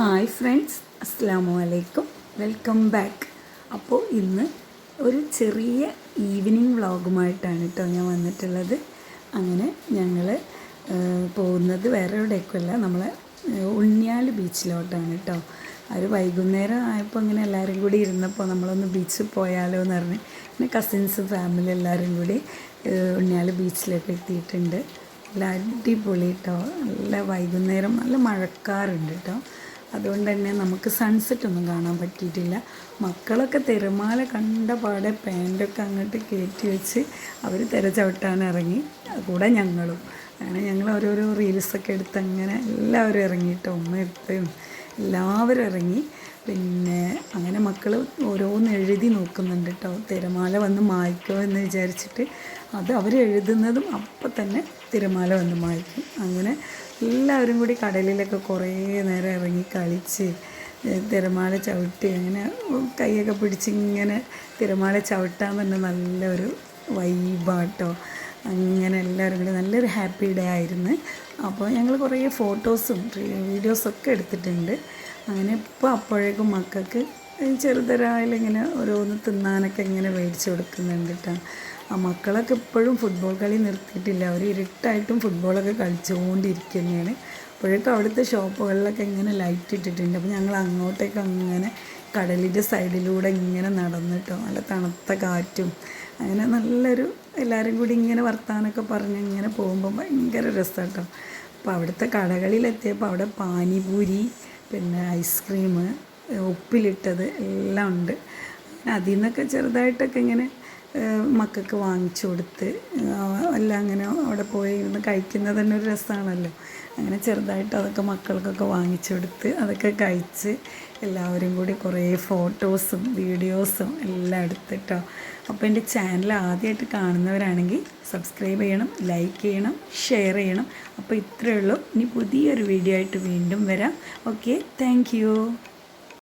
Hi friends അസ്സാമു അലൈക്കും welcome back അപ്പോൾ ഇന്ന് ഒരു ചെറിയ ഈവനിങ് വ്ളോഗുമായിട്ടാണ് കേട്ടോ ഞാൻ വന്നിട്ടുള്ളത്. അങ്ങനെ ഞങ്ങൾ പോകുന്നത് വേറെ എവിടേക്കുമല്ല. നമ്മളെ ഉണ്ണിയാൽ ബീച്ചിലോട്ടാണ് കേട്ടോ ഒരു വൈകുന്നേരം ആയപ്പോൾ അങ്ങനെ എല്ലാവരും കൂടി ഇരുന്നപ്പോൾ നമ്മളൊന്ന് ബീച്ചിൽ പോയാലോ എന്ന് പറഞ്ഞ് പിന്നെ കസിൻസ് ഫാമിലി എല്ലാവരും കൂടി ഉണ്ണിയാൽ ബീച്ചിലേക്ക് എത്തിയിട്ടുണ്ട്. നല്ല അടിപൊളി കേട്ടോ നല്ല വൈകുന്നേരം നല്ല മഴക്കാറുണ്ട് കേട്ടോ അതുകൊണ്ട് തന്നെ നമുക്ക് സൺസെറ്റ് ഒന്നും കാണാൻ പറ്റിയിട്ടില്ല. മക്കളൊക്കെ തിരമാല കണ്ട പാടെ പാന്റൊക്കെ അങ്ങോട്ട് കയറ്റി വെച്ച് അവർ തിര ചവിട്ടാൻ ഇറങ്ങി കൂടെ ഞങ്ങളും. അങ്ങനെ ഞങ്ങൾ ഓരോരോ റീൽസൊക്കെ എടുത്ത് അങ്ങനെ എല്ലാവരും ഇറങ്ങിയിട്ട് ഉമ്മ എടുത്തും എല്ലാവരും ഇറങ്ങി. പിന്നെ അങ്ങനെ മക്കൾ ഓരോന്ന് എഴുതി നോക്കുന്നുണ്ട് കേട്ടോ തിരമാല വന്ന് മായ്ക്കോ എന്ന് വിചാരിച്ചിട്ട് അത് അവർ എഴുതുന്നതും അപ്പം തന്നെ തിരമാല വന്ന് മായ്ക്കും. അങ്ങനെ എല്ലാവരും കൂടി കടലിലൊക്കെ കുറേ നേരം ഇറങ്ങി കളിച്ച് തിരമാല ചവിട്ടി അങ്ങനെ കൈയൊക്കെ പിടിച്ച് ഇങ്ങനെ തിരമാല ചവിട്ടാൻ തന്നെ നല്ലൊരു വൈബാട്ടോ അങ്ങനെ എല്ലാവരും കൂടി നല്ലൊരു ഹാപ്പി ഡേ ആയിരുന്നു. അപ്പോൾ ഞങ്ങൾ കുറേ ഫോട്ടോസും വീഡിയോസൊക്കെ എടുത്തിട്ടുണ്ട്. അങ്ങനെ ഇപ്പോൾ അപ്പോഴേക്കും മക്കൾക്ക് ചെറുതരായാലും ഇങ്ങനെ ഓരോന്ന് തിന്നാനൊക്കെ ഇങ്ങനെ മേടിച്ച് കൊടുക്കുന്നുണ്ട് കേട്ടോ. ആ മക്കളൊക്കെ ഇപ്പോഴും ഫുട്ബോൾ കളി നിർത്തിയിട്ടില്ല. അവർ ഇരുട്ടായിട്ടും ഫുട്ബോളൊക്കെ കളിച്ചുകൊണ്ടിരിക്കുന്നതാണ്. അപ്പോഴേക്കും അവിടുത്തെ ഷോപ്പുകളിലൊക്കെ ഇങ്ങനെ ലൈറ്റ് ഇട്ടിട്ടുണ്ട്. അപ്പോൾ ഞങ്ങൾ അങ്ങോട്ടേക്ക് അങ്ങനെ കടലിന്റെ സൈഡിലൂടെ ഇങ്ങനെ നടന്നിട്ടോ നല്ല തണുത്ത കാറ്റും അങ്ങനെ നല്ലൊരു എല്ലാവരും കൂടി ഇങ്ങനെ വർത്താനൊക്കെ പറഞ്ഞ് ഇങ്ങനെ പോകുമ്പോൾ ഭയങ്കര രസമാട്ടോ അപ്പോൾ അവിടുത്തെ കടകളിലെത്തിയപ്പോൾ അവിടെ പാനിപൂരി പിന്നെ ഐസ്ക്രീം ഉപ്പിലിട്ടത് എല്ലാം ഉണ്ട്. അതിൽ നിന്നൊക്കെ ചെറുതായിട്ടൊക്കെ ഇങ്ങനെ മക്കൾക്ക് വാങ്ങിച്ചു കൊടുത്ത് എല്ലാം അങ്ങനെ അവിടെ പോയി ഇരുന്ന് കഴിക്കുന്നത് തന്നെ ഒരു രസമാണല്ലോ അങ്ങനെ ചെറുതായിട്ട് അതൊക്കെ മക്കൾക്കൊക്കെ വാങ്ങിച്ചു കൊടുത്ത് അതൊക്കെ കഴിച്ച് എല്ലാവരും കൂടി കുറേ ഫോട്ടോസും വീഡിയോസും എല്ലാം എടുത്തിട്ടോ. അപ്പോൾ എന്റെ ചാനൽ ആദ്യമായിട്ട് കാണുന്നവരാണെങ്കിൽ സബ്സ്ക്രൈബ് ചെയ്യണം ലൈക്ക് ചെയ്യണം ഷെയർ ചെയ്യണം. അപ്പോൾ ഇത്രയേ ഉള്ളൂ. ഇനി പുതിയൊരു വീഡിയോ ആയിട്ട് വീണ്ടും വരാം. Okay thank